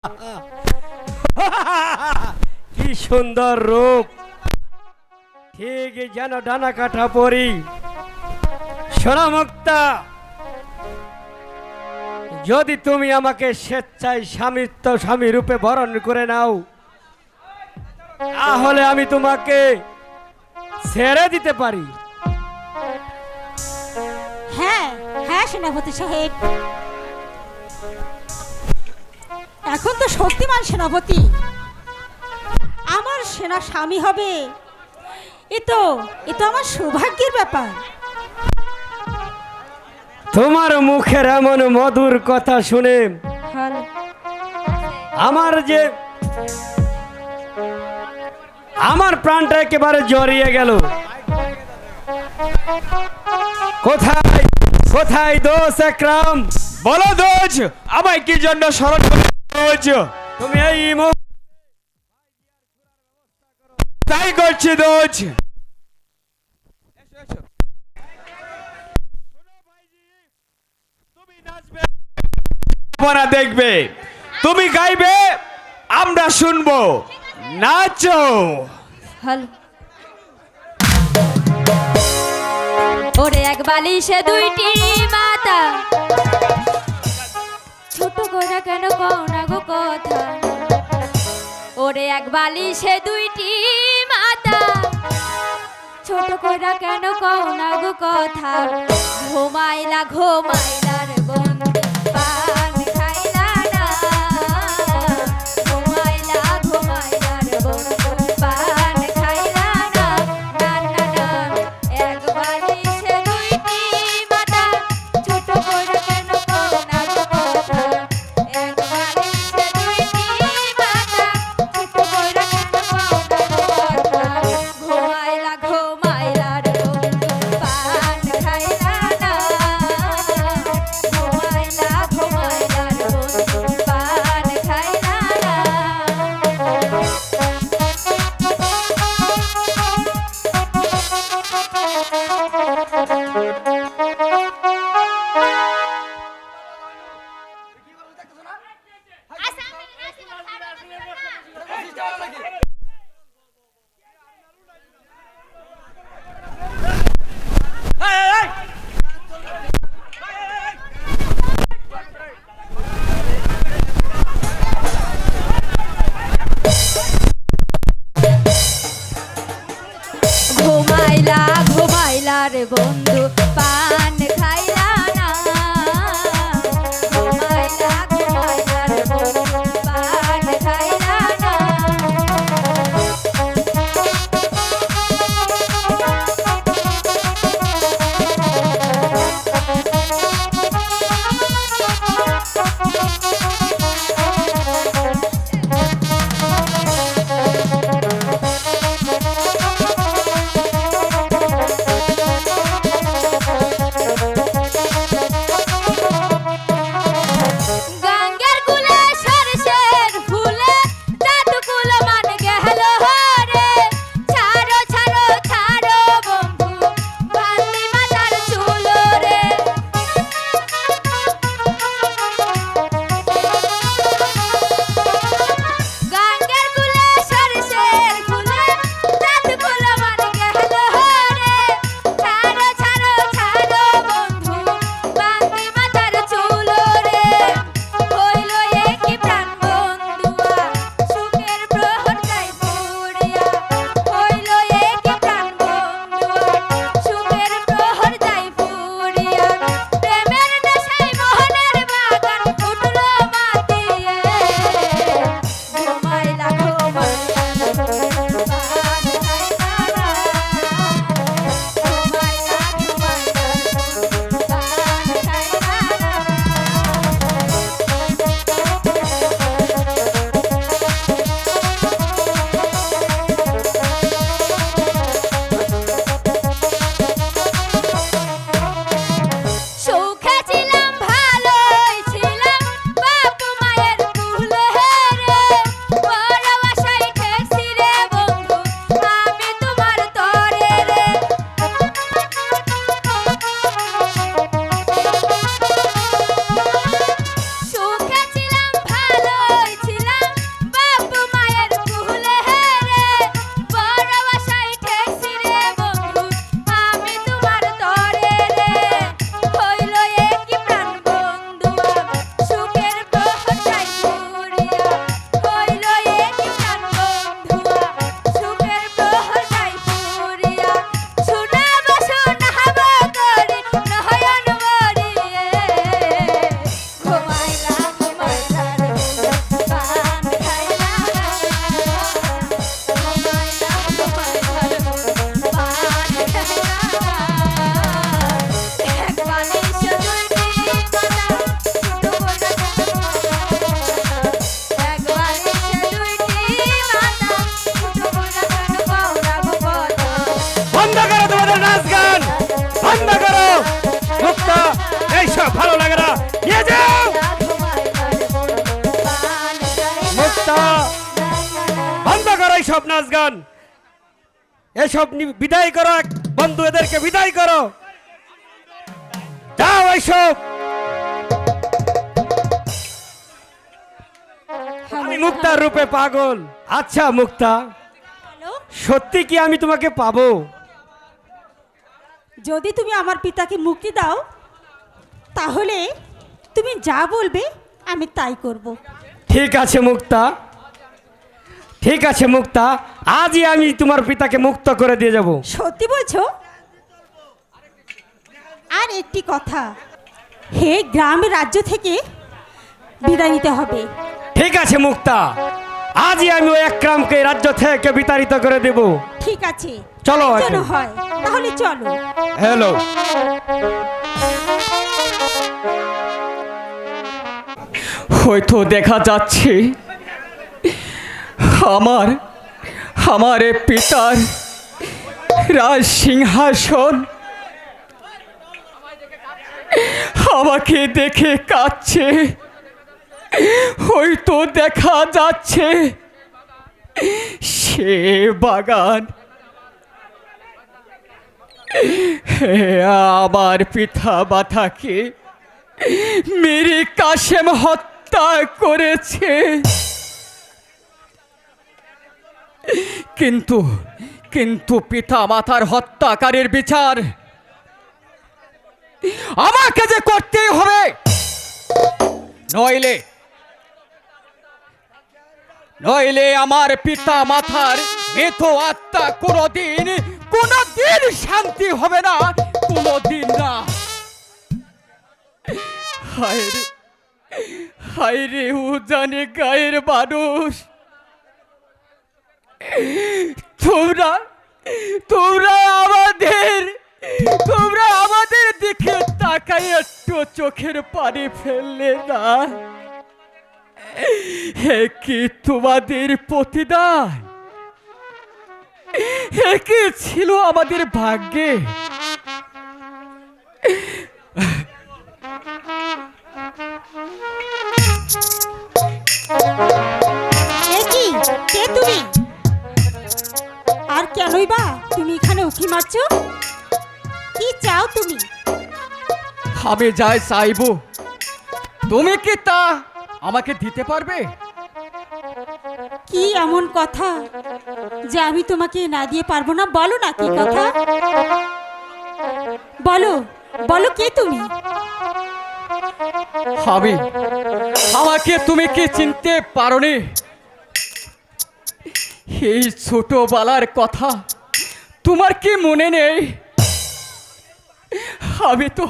কি সুন্দর রূপ। ঠিক যেন ডানা কাঠা পরি। সোনামুক্তা, যদি তুমি আমাকে স্বেচ্ছায় স্বামিত্ব স্বামী রূপে বরণ করে নাও, তাহলে আমি তোমাকে ছেড়ে দিতে পারি। হ্যাঁ হ্যাঁ সেনাপতি সাহেব। এখন তো শক্তিমান সেনাপতি। আমার সেনা স্বামী হবে। এ তো এ তো আমার সৌভাগ্যের ব্যাপার। তোমার মুখের এমন মধুর কথা শুনে আমার যে আমার প্রাণটা একেবারে জড়িয়ে গেল। কোথায় কোথায় দোষ একরাম? বলো দোষ আমায় কি জন্য স্মরণ করে দোজ তুমি এই তাই করছি দোজ দেখবে। তুমি গাইবে, আমরা শুনব। নাচো। হল ওরে এক বালিশে দুইটি মাতা। করে কেন কও না গো কথা? ওরে এক বালিশে দুইটি মাতা ছোট করে কেন কও না গো কথা? ঘুমাইলা ঘুমাইলার এসব বিদায় করো এক বন্ধু এদেরকে বিদায় করো। যাও এইসব আমি মুক্তার রূপে পাগল। আচ্ছা মুক্তা। সত্যি কি আমি তোমাকে পাবো? যদি তুমি আমার পিতাকে মুক্তি দাও তাহলে তুমি যা বলবে আমি তাই করব। ঠিক আছে মুক্তা। ঠিক আছে মুক্তা। আজই আমি তোমার পিতাকে মুক্ত করে দিয়ে যাব। সত্যি বলছো? আর একটি কথা হে গ্রামের রাজ্য থেকে বিদায় নিতে হবে। ঠিক আছে মুক্তা। আজই আমি ওই একরামকে রাজ্য থেকে বিতাড়িত করে দেব। ঠিক আছে। চলো হয় তাহলে চলো। হ্যালো। হয়তো দেখা যাচ্ছে আমার আমার পিতার রাজ সিংহাসন। আমাকে দেখে কাঁদছে, হয়তো দেখা যাচ্ছে সে বাগান। আমার পিতা মাতাকে, মেরে কাশেম হত্যা করেছে। কিন্তু কিন্তু পিতা মাতার হত্যাকারীর বিচার আমাকে যে করতেই হবে। নইলে নইলে আমার পিতা মাতার মৃত আত্মা কোনোদিন কোনোদিন শান্তি হবে না, কোনোদিন না। হায় রে হায় রে, উজানে গায়ের মানুষ। তোমরা তোমরা আমাদের তোমরা আমাদের দিকে তাকাই একটু চোখের পানি ফেললে না? হে কি তোমাদের প্রতিদান? হে কি ছিল আমাদের ভাগ্যে? তুমি? কেনই বা তুমি এখানে উঠি মারছো? কি চাও তুমি? আমি যাই চাইব তুমি কি তা আমাকে দিতে পারবে? কি এমন কথা? যে আমি তোমাকে না দিয়ে পারব না? বলো না কি কথা? বলো বলো কে তুমি? আমি। আমাকে তুমি কি চিনতে পারোনি? এই ছোটবেলার কথা, তোমার কি মনে নেই? আমি তো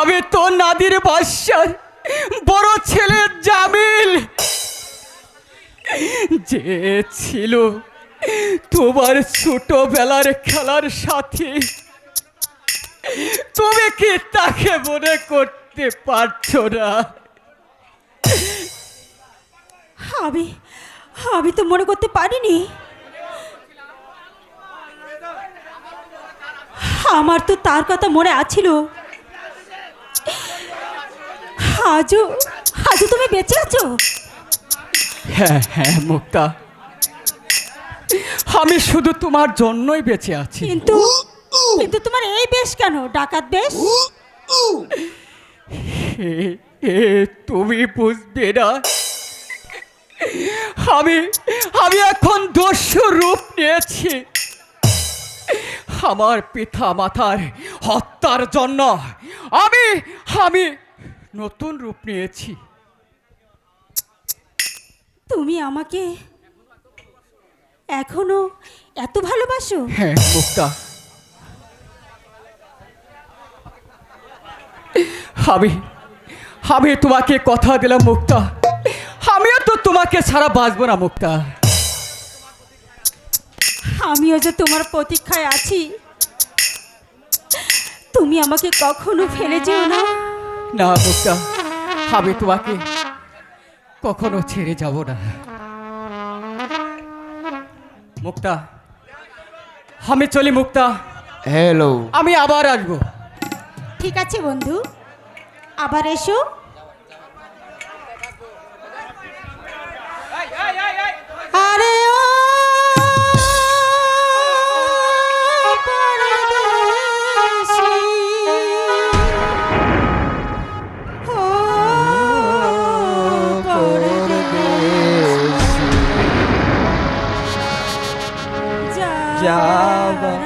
আমি তো নাদির বাদশার বড় ছেলে জামিল। যে ছিল তোমার ছোটবেলার খেলার সাথী, তুমি কি তাকে মনে করতে পারছ না? আমি আমি তো মনে করতে পারিনি। আমার তো তার কথা মনে আছিল। আজও আজও তুমি বেঁচে আছো? হ্যাঁ হ্যাঁ মুক্তা। আমি শুধু তোমার জন্যই বেঁচে আছি। কিন্তু কিন্তু তোমার এই বেশ কেন? ডাকাত বেশ? তুমি বুঝবে না। আমি আমি এখন দস্যু রূপ নিয়েছি। আমার পিতা মাতার হত্যার জন্য আমি আমি নতুন রূপ নিয়েছি। তুমি আমাকে এখনও এত ভালোবাসো? হ্যাঁ মুক্তা। আমি আমি তোমাকে কথা দিলাম মুক্তা। তোমাকে ছাড়া বাঁচবো না মুক্তা। আমিও যে তোমার প্রতীক্ষায় আছি তুমি আমাকে কখনো ফেলে যেও না। না মুক্তা আমি তোমাকে কখনো ছেড়ে যাব না। মুক্তা আমি চলি মুক্তা। হ্যালো আমি আবার আসব। ঠিক আছে বন্ধু। আবার এসো। যাবার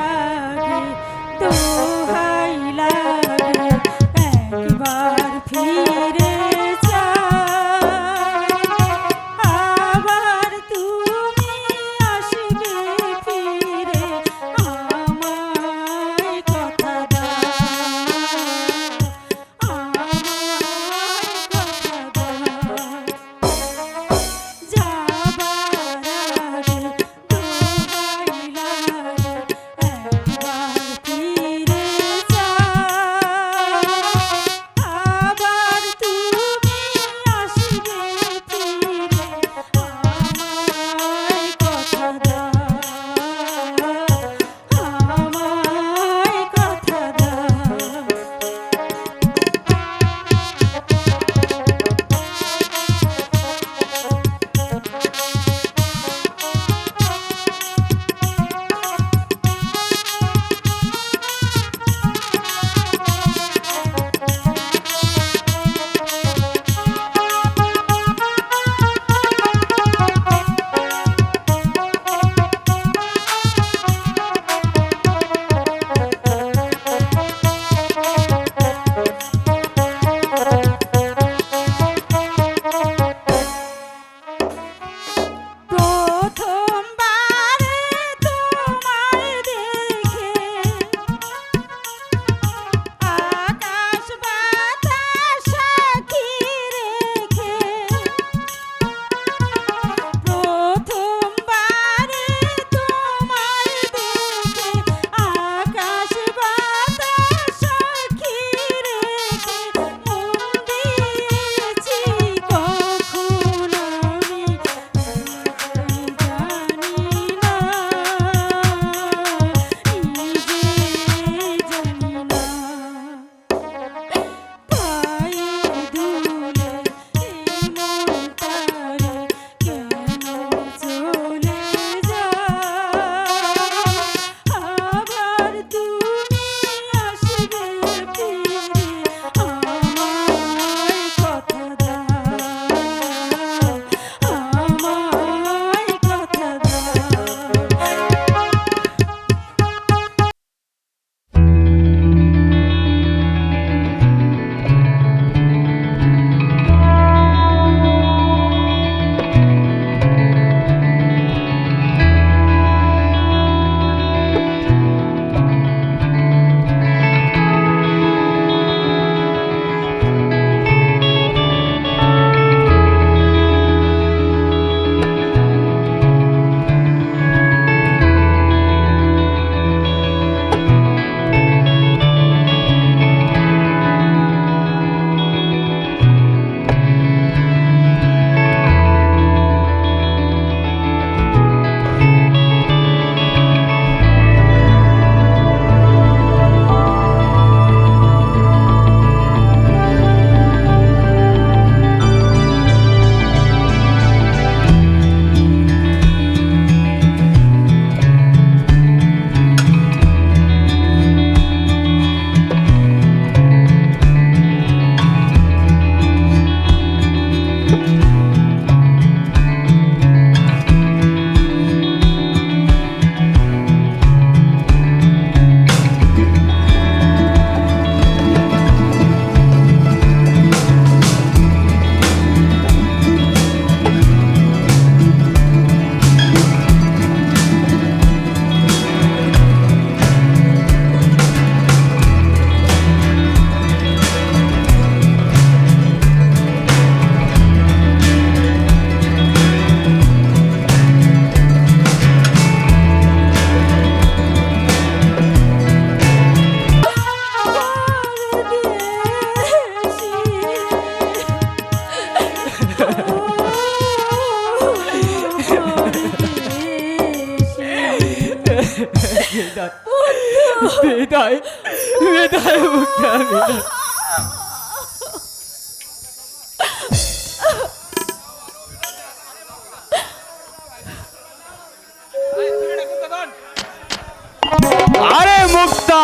আরে মুক্তা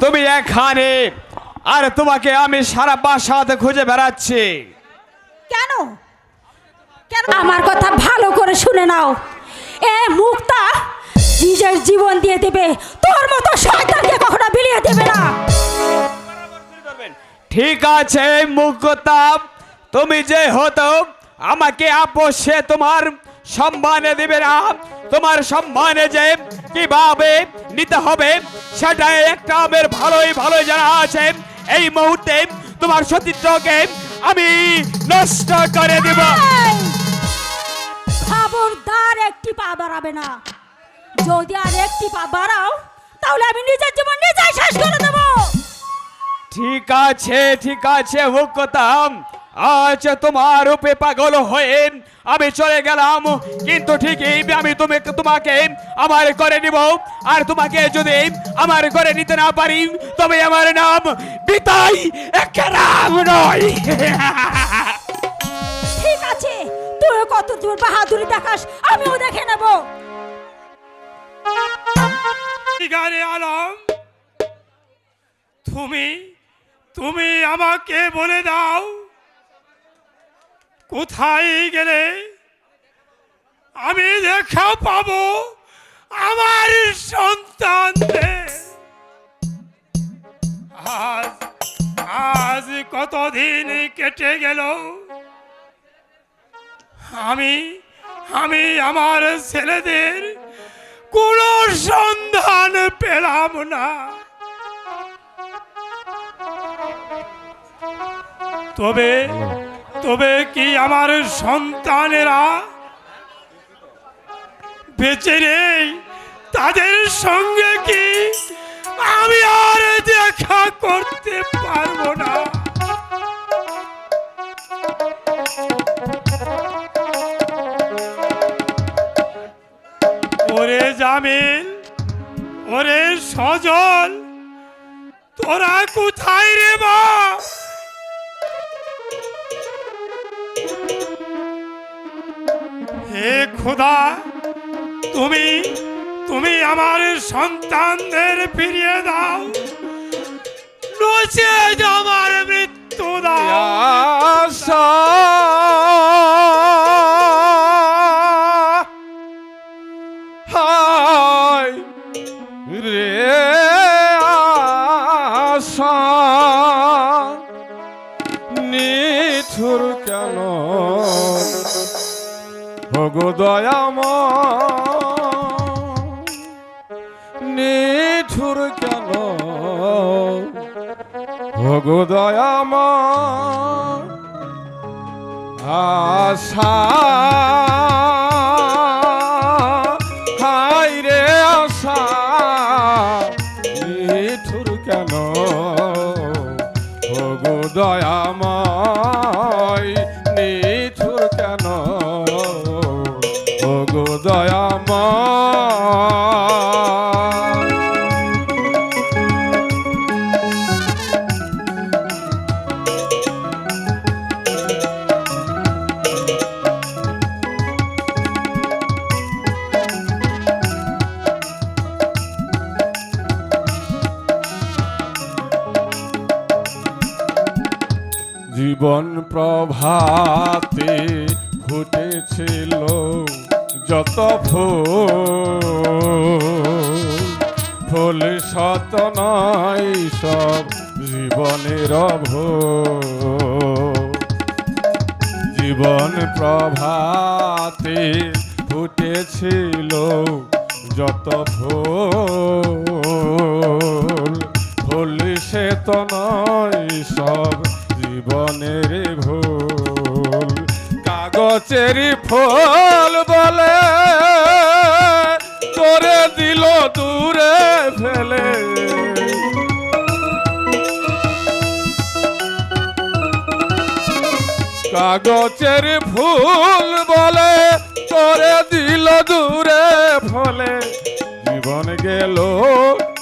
তুমি এখানে। আর তোমাকে আমি সারা বাসাতে খুঁজে বেড়াচ্ছি। কেন? কেন? আমার কথা ভালো করে শুনে নাও। এ মুক্তা নিজের জীবন দিয়ে দেবে তোর মতো শয়তানকে কখনো বিলিয়ে দেবে না। ঠিক আছে মুখতাব তুমি যে হতো আমাকে আপোষে তোমার সম্মানে দিবে না। তোমার সম্মানে যে কীভাবে নিতে হবে সেটাই একটা আমার ভালোই ভালো জানা আছে। এই মুহূর্তে তোমার সতীর্থকে আমি নষ্ট করে দেব! খবরদার একটি পা বাড়াবে না। যদি আর একটি পা বাড়াও তাহলে আমি নিজের জীবন নিজেই শেষ করে দেবো। ঠিক আছে ঠিক আছে হুকতাম। আজ তোমার রূপে পাগল হয়ে আমি চলে গেলাম। কিন্তু ঠিকই আমি তুমি তোমাকে আমার করে নিব। আর তোমাকে যদি আমার করে নিতে না পারি তবে আমার নাম বিতাই রাম নয়। ঠিক আছে তুই কত দূর বাহাদুরি দেখাস আমিও দেখে নেব। গানে আলম, তুমি তুমি আমাকে বলে দাও, কোথায় গেলে আমি দেখা পাবো আমার সন্তানদের। আজ আজ কতদিন কেটে গেল? আমি আমি আমার ছেলেদের কোনো সন্ধান পেলাম না। তবে তবে কি আমার সন্তানেরা বেঁচে নেই? তাদের সঙ্গে কি আমি আর দেখা করতে পারব না? জামিল ওরে সজল, তোরা কোথায় রে বা হে খোদা, তুমি তুমি আমার সন্তানদের ফিরিয়ে দাও। নচে আমার মৃত্যু দাও। দয়াম নিঠুর কেন? ভগদয়াম আশা প্রভাতে ফুটেছিল যত ফুল শত নয় সব জীবনের জীবন প্রভাতে ফুটেছিল যত ফুল ফুল সে তো নয় সব জীবনের ভুল। কাগজের ফুল বলে করে দিল দূরে ফেলে। কাগজের ফুল বলে করে দিল দূরে ফলে। জীবন গেল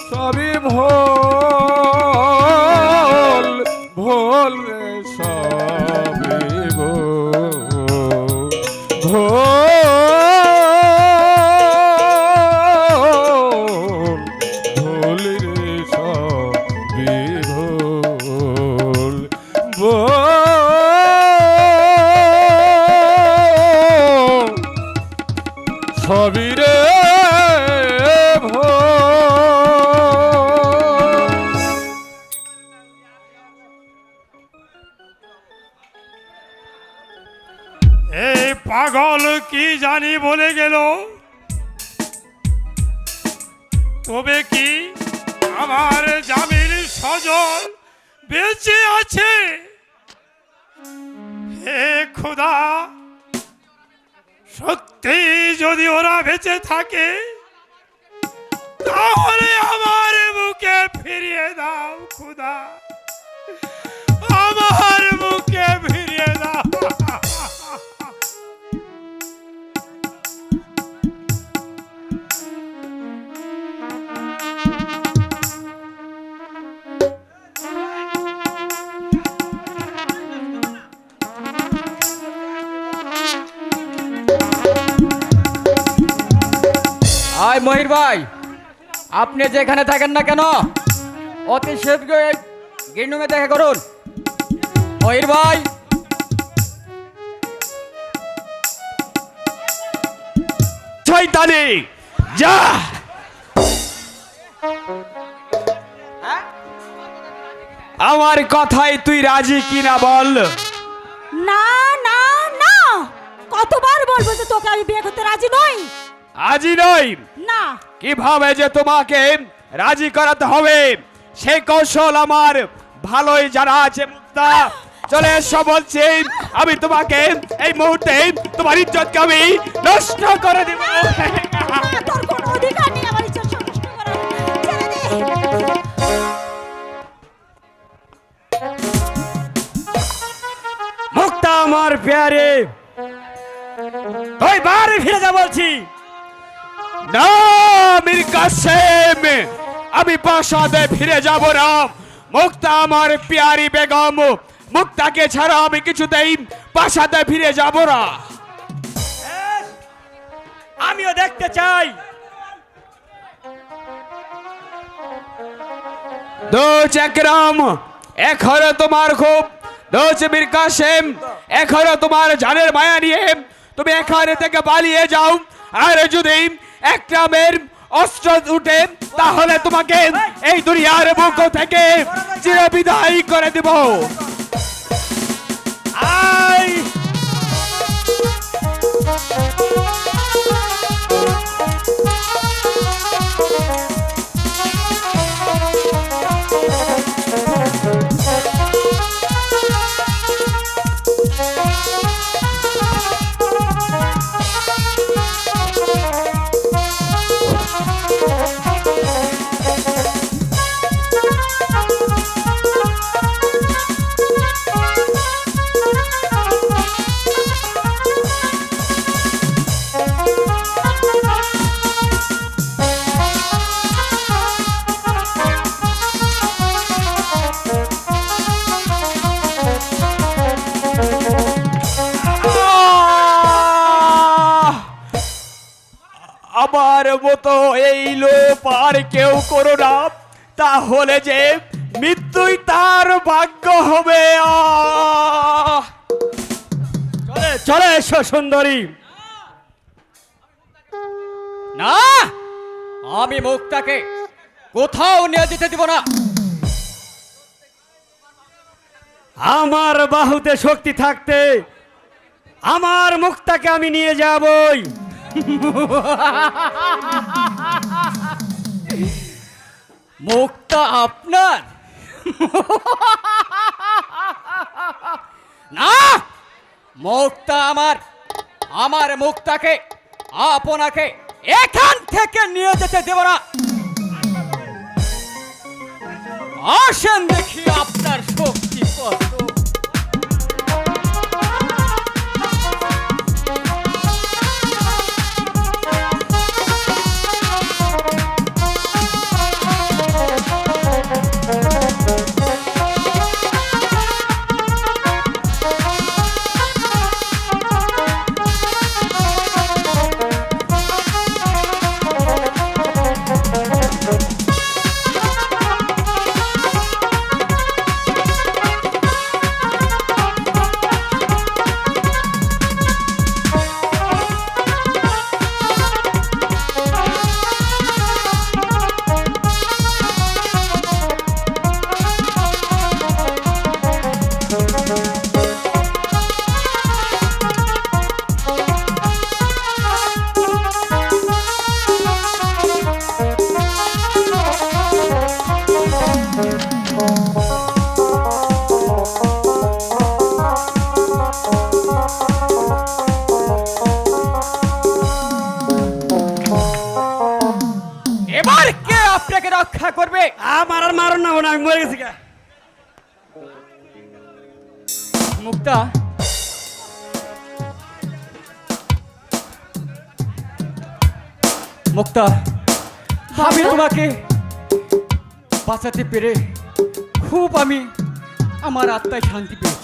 সবই ভোল খোদা সত্যি যদি ওরা বেঁচে থাকে তাহলে আমার মুখে ফিরিয়ে দাও খোদা। ভাই আপনি যেখানে থাকেন না কেন অতি শীঘ্রই গিন্ডুমে দেখা করুন। মহির ভাই। শয়তানি যা! আমার কথায় তুই রাজি কিনা বল? না না না! কতবার বলব যে তোকে আমি বিয়ে করতে রাজি নই? আজই নয়। না। কীভাবে যে তোমাকে রাজি করাতে হবে সেই কৌশল আমার ভালোই জানা আছে মুক্তা। চলে এসো বলছি আমি তোমাকে এই মুহূর্তে তোমার ইজ্জতকে আমি নষ্ট করে দিব। মুক্তা আমার প্যারে। ওই বাড়ি ফিরে যা বলছি। না মীর কাসেম আমি প্রাসাদে ফিরে যাব না মুক্তা আমার পিয়ারি বেগম মুক্তাকে ছাড়া আমি কিছুতেই প্রাসাদে ফিরে যাব না। আমিও দেখতে চাই। দোচ একরাম এখনও তোমার খুব। দোচ মীর কাসেম এখনও তোমার জানের মায়া নিয়ে। তুমি এখানে থেকে পালিয়ে যাও আর যদি একরামের অস্ত্র উঠে তাহলে তোমাকে এই! দুনিয়ার বুক থেকে চিরবিদায় করে দিব। এই লোপ আর কেউ করো না। তাহলে যে মৃত্যুই তার ভাগ্য হবে। চলে চলে এসো সুন্দরী। না, আমি মুক্তাকে কোথাও নিয়ে যেতে দিব না। আমার বাহুতে শক্তি থাকতে আমার মুক্তাকে আমি নিয়ে যাবই। মুক্তা আপনার। না মুক্তা আমার। আমার মুক্তাকে আপনাকে এখান থেকে নিয়ে যেতে দেব না। আসেন দেখি আপনার শক্তি কত। মুক্তা। মুক্তা আমি তোমাকে বাঁচাতে পেরে খুব আমি আমার আত্মায় শান্তি পেয়েছি।